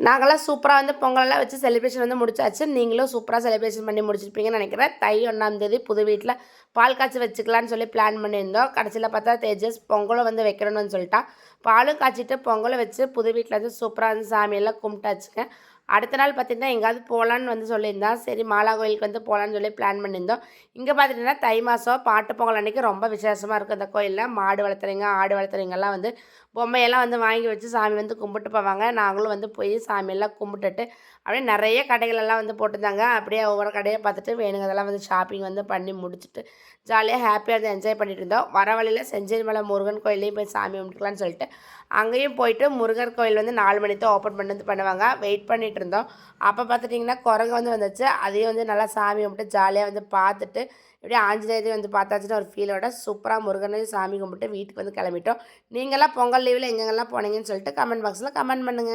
நாங்களாம் சூப்பராக வந்து பொங்கலெல்லாம் வச்சு செலிப்ரேஷன் வந்து முடிச்சாச்சு. நீங்களும் சூப்பராக செலிப்ரேஷன் பண்ணி முடிச்சிருப்பீங்கன்னு நினைக்கிறேன். தை ஒன்றாந்தேதி புது வீட்டில் பால் காய்ச்சி வச்சுக்கலான்னு சொல்லி பிளான் பண்ணியிருந்தோம். கடைசியில் பார்த்தா தேஜஸ் பொங்கலை வந்து வைக்கணும்னு சொல்லிட்டான். பாலும் காய்ச்சிட்டு பொங்கலை வச்சு புது வீட்டில் வந்து சூப்பராக வந்து சாமியெல்லாம் கும்பிட்டாச்சுங்க. அடுத்த நாள் பார்த்திங்கன்னா எங்கேயாவது போகலான்னு வந்து சொல்லியிருந்தான் சரி மாலா கோயிலுக்கு வந்து போகலான்னு சொல்லி பிளான் பண்ணியிருந்தோம். இங்கே பார்த்துட்டிங்கன்னா தை மாதம் பாட்டு பொங்கல் அன்றைக்கி ரொம்ப விசேஷமாக இருக்கும் இந்த கோயிலில். மாடு வளர்த்துறீங்க ஆடு வளர்த்துறீங்கெல்லாம் வந்து பொம்மையெல்லாம் வந்து வாங்கி வச்சு சாமி வந்து கும்பிட்டு போவாங்க. நாங்களும் வந்து போய் சாமியெல்லாம் கும்பிட்டுட்டு அப்படியே நிறைய கடைகளெல்லாம் வந்து போட்டிருந்தாங்க. அப்படியே ஒவ்வொரு கடையை பார்த்துட்டு வேணுங்கிறதெல்லாம் வந்து ஷாப்பிங் வந்து பண்ணி முடிச்சுட்டு ஜாலியாக ஹாப்பியாக வந்து என்ஜாய் பண்ணிட்டு இருந்தோம். வர வழியில் செஞ்சேரி மலை முருகன் கோயிலையும் போய் சாமி கும்பிட்டுக்கலான்னு சொல்லிட்டு அங்கேயும் போயிட்டு முருகர் கோயில் வந்து நாலு மணி தான் ஓப்பன் பண்ணி வந்து பண்ணுவாங்க. வெயிட் பண்ணிட்டு இருந்தோம் அப்போ பார்த்துட்டிங்கன்னா குரங்கு வந்து வந்துச்சு. அதையும் வந்து நல்லா சாமி கும்பிட்டு ஜாலியாக வந்து பார்த்துட்டு இப்படியே ஆஞ்சநேயரையும் வந்து பார்த்தாச்சுன்னு ஒரு ஃபீலோட சூப்பராக முருகனையும் சாமி கும்பிட்டு வீட்டுக்கு வந்து கிளம்பிட்டோம். நீங்களாம் பொங்கல் லீவில் எங்கெங்கெல்லாம் போனீங்கன்னு சொல்லிட்டு கமெண்ட் பாக்ஸில் கமெண்ட் பண்ணுங்கள்